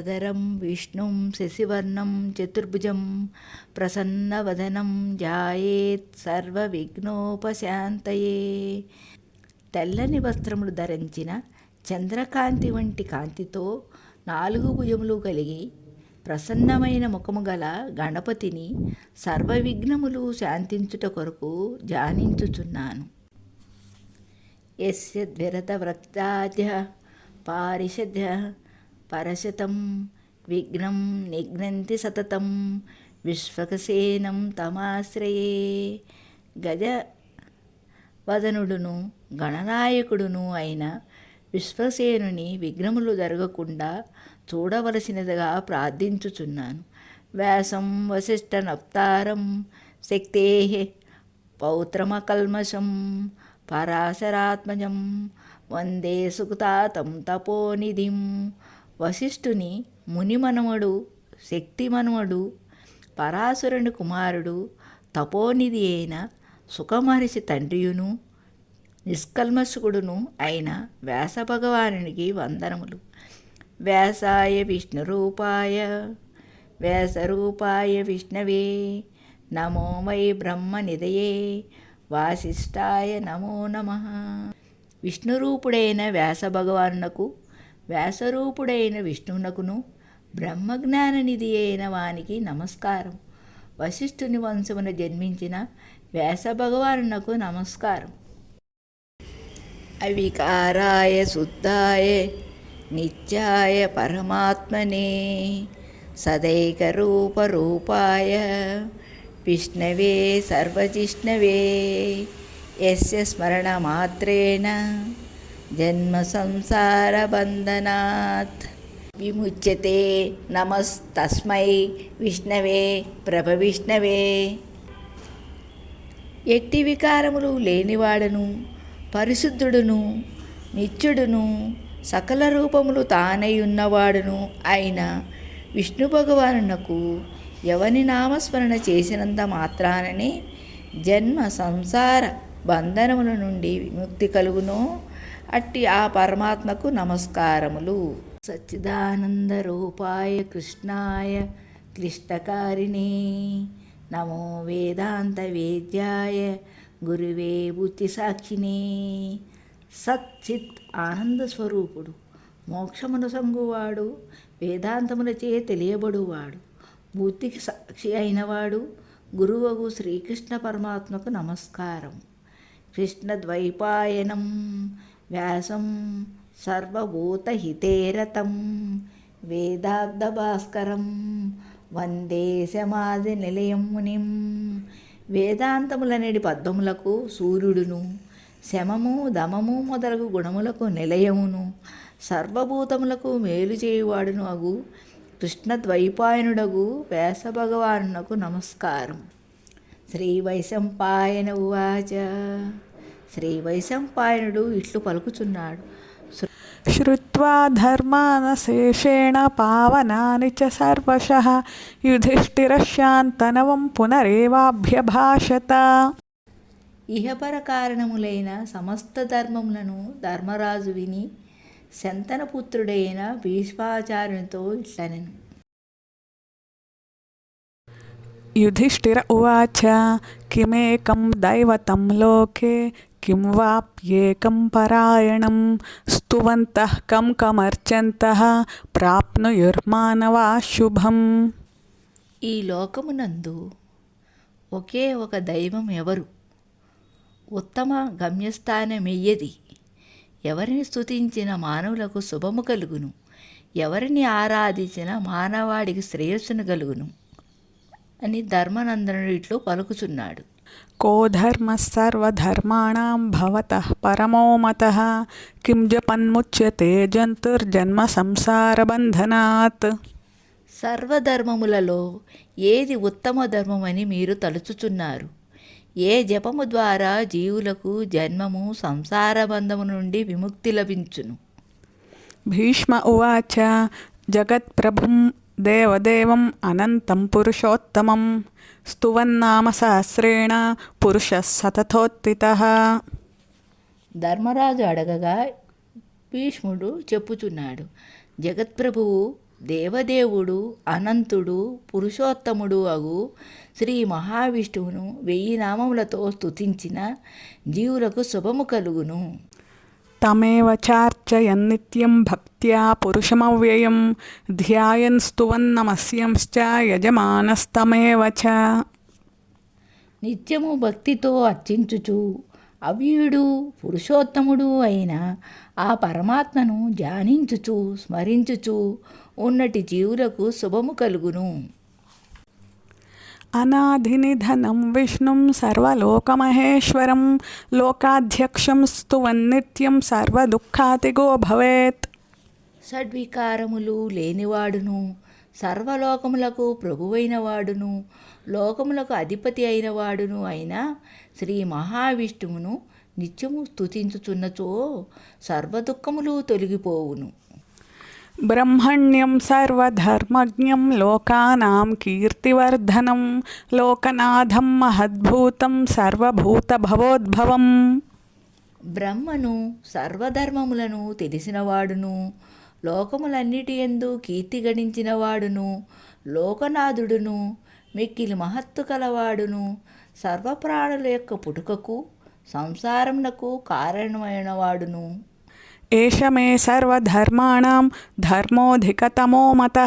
శుక్లాంబరధరం విష్ణుం శశివర్ణం చతుర్భుజం ప్రసన్నవదనం జాయేత్ సర్వవిఘ్నోపశాంతయే. తెల్లని వస్త్రములు ధరించిన చంద్రకాంతి వంటి కాంతితో నాలుగు భుజములు కలిగి ప్రసన్నమైన ముఖము గల గణపతిని సర్వవిఘ్నములు శాంతించుట కొరకు ధ్యానించుచున్నాను. యస్య ద్విరతవ్రక్తాద్య పారిషద్య పరశతం విఘ్నం నిఘ్నంతి సతతం విశ్వకసేనం తమాశ్రయే. గజ వదనుడును గణనాయకుడును అయిన విశ్వసేనుని విఘ్నములు జరగకుండా చూడవలసినదిగా ప్రార్థించుచున్నాను. వ్యాసం వశిష్ఠ నప్తారం శక్తే పౌత్రమకల్మషం పరాశరాత్మజం వందే సుఖతాతం తపోనిధిం వశిష్ఠుని మునిమనుమడు శక్తిమనుమడు పరాశరుని కుమారుడు తపోనిధి అయిన సుఖమహర్షి తండ్రియును నిష్కల్మషుకుడును అయిన వ్యాసభగవానునికి వందనములు. వ్యాసాయ విష్ణురూపాయ వ్యాసరూపాయ విష్ణవే నమో వై బ్రహ్మనిదయే వాసిష్ఠాయ నమో నమ. విష్ణురూపుడైన వ్యాసభగవానునకు వ్యాసరూపుడైన విష్ణువునకును బ్రహ్మజ్ఞాననిధి అయిన వానికి నమస్కారం. వశిష్ఠుని వంశమున జన్మించిన వ్యాసభగవానునకు నమస్కారం. అవికారాయ శుద్ధాయ నిత్యాయ పరమాత్మనే సదైకరూపరూపాయ విష్ణవే సర్వజిష్ణవే. యస్య స్మరణమాత్రేణ. జన్మ సంసార బంధనాత్ విముచ్యతే నమస్తస్మై విష్ణవే ప్రభవిష్ణవే ఎట్టి వికారములు లేనివాడను పరిశుద్ధుడును నిత్యుడును సకల రూపములు తానై ఉన్నవాడును అయిన విష్ణు భగవానునకు ఎవని నామస్మరణ చేసినంత మాత్రాననే జన్మ సంసార బంధనముల నుండి విముక్తి కలుగునో అట్టి ఆ పరమాత్మకు నమస్కారములు. సచ్చిదానంద రూపాయ కృష్ణాయ క్లిష్టకారిణి. నమో వేదాంత వేద్యాయ గురువే బుద్ధి సాక్షిని. సచ్చిత్ ఆనంద స్వరూపుడు మోక్షమును సంగువాడు వేదాంతములచే తెలియబడువాడు బుద్ధికి సాక్షి అయినవాడు గురువగు శ్రీకృష్ణ పరమాత్మకు నమస్కారం కృష్ణ ద్వైపాయనం వ్యాసం సర్వభూతహితేరతం వేదాబ్దభాస్కరం వందే సమాధి నిలయం మునిం. వేదాంతములనేటి పద్మములకు సూర్యుడును. శమము దమము మొదలగు గుణములకు నిలయమును. సర్వభూతములకు మేలు చేయువాడును అగు. కృష్ణద్వైపాయనుడగు వ్యాసభగవానునకు నమస్కారం. శ్రీ వైశంపాయన ఉవాచ. శ్రీ వైశంపాయనుడు ఇట్లు పలుకుచున్నాడు. శ్రుత్వా ధర్మానశేషేణ పావనాని చ సర్వశ యుధిష్ఠిరశాంతనవం పునరేవాభ్యభాషత. ఇహపర కారణములైన సమస్త ధర్మములను ధర్మరాజు విని శంతనపుత్రుడైన భీష్మాచార్యునితో ఇట్లనెను. యుధిష్ఠిర ఉవాచ కిమేకం దైవతం లోకే किं वाप्येकं परायणं स्तुवन्तः कं कमर्चन्तः प्राप्नुयुर्मानवाः शुभम् ఈ లోకమునందు ఒకే ఒక దైవం ఎవరు ఉత్తమ గమ్యస్థానమెయ్యది ఎవరిని స్తుతించిన మానవులకు శుభము కలుగును ఎవరిని ఆరాధించిన మానవాడికి శ్రేయస్సును కలుగును అని ధర్మనందనుడు ఇట్లు పలుకుచున్నాడు को धर्मः सर्वधर्माणां भवतः परमो मतः किं जपन्मुच्यते जन्तुर्जन्मसंसारबन्धनात् సర్వధర్మములలో ఏది ఉత్తమ ధర్మమని మీరు తలుచుచున్నారు ఏ జపము ద్వారా జీవులకు జన్మము సంసార బంధము నుండి విముక్తి లభించును भीष्म उवाच దేవదేవం అనంతం పురుషోత్తమం స్తువన్నామ సహస్రేణ పురుష సతథోత్తిత ధర్మరాజు అడగగా భీష్ముడు చెప్పుచున్నాడు జగత్ప్రభువు దేవదేవుడు అనంతుడు పురుషోత్తముడు అగు శ్రీ మహావిష్ణువును వెయ్యి నామములతో స్తుతించిన జీవులకు శుభము కలుగును. తమేవ చార్చయన్ నిత్యం భక్త్యా పురుషమవ్యయం ధ్యాయన్ స్తువన్నమస్యంశ్చ యజమానస్తమేవ చ నిత్యము భక్తితో అర్చించుచు అవ్యుడు పురుషోత్తముడు అయిన ఆ పరమాత్మను ధ్యానించుచు స్మరించుచు ఉన్నటి జీవులకు శుభము కలుగును। అనాధినిధనం విష్ణుం సర్వలోకమహేశ్వరం లోకాధ్యక్షం స్తువన్నిత్యం సర్వదుఃఖాతిగో భవేత్. షడ్వికారములు లేనివాడును సర్వలోకములకు ప్రభువైన వాడును లోకములకు అధిపతి అయిన వాడును అయిన శ్రీ మహావిష్ణువును నిత్యము స్తుతించుచున్నచో సర్వదుఃఖములు తొలగిపోవును. బ్రహ్మణ్యం సర్వధర్మజ్ఞం లోకానాం కీర్తివర్ధనం లోకనాథం మహద్భూతం సర్వభూత భవోద్భవం బ్రహ్మను సర్వధర్మములను తెలిసినవాడును లోకములన్నిటి యందు కీర్తి గణించినవాడును లోకనాథుడును మిక్కిలి మహత్తు కలవాడును సర్వప్రాణుల యొక్క పుట్టుకకు సంసారమునకు కారణమైనవాడును. ఏష మే సర్వధర్మాణం ధర్మోధికతమో మత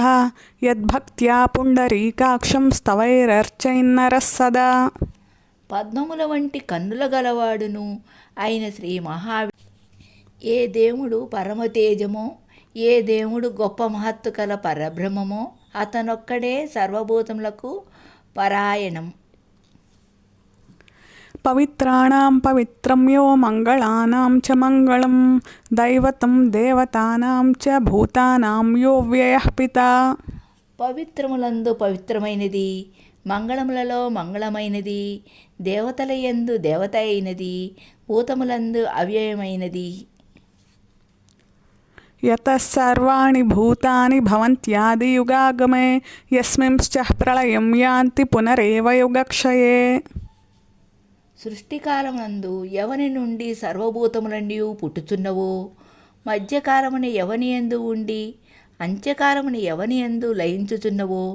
యద్భక్త్యా పుండరీకాక్షం స్తవైరర్చైన్నరస్ సదా పద్మముల వంటి కన్నుల గలవాడును అయిన శ్రీ మహావి ఏ దేవుడు పరమతేజమో ఏ దేవుడు గొప్ప మహత్తు కల పరబ్రహ్మమో అతనొక్కడే సర్వభూతములకు పరాయణం. పవిత్రాణం పవిత్రం యో మంగళానాం చ మంగళం దైవతం దేవతానాం చ భూతానాం యో వ్యయః పితా. పవిత్రములందు పవిత్రమైనది మంగళములలో మంగళమైనది దేవతల యందు దేవత అయినది భూతములందు అవ్యయమైనది. యతः సర్వాణి భూతాని భవంత్యాదియుగాగమే యస్మింశ్చ ప్రళయం యాంతి పునరేవ యుగక్షయే. సృష్టికాలమునందు ఎవని నుండి సర్వభూతములన్నీ పుట్టుచున్నవో? మధ్యకాలమున ఎవని ఎందు ఉండి అంత్యకాలమున ఎవని ఎందు లయించుచున్నవో?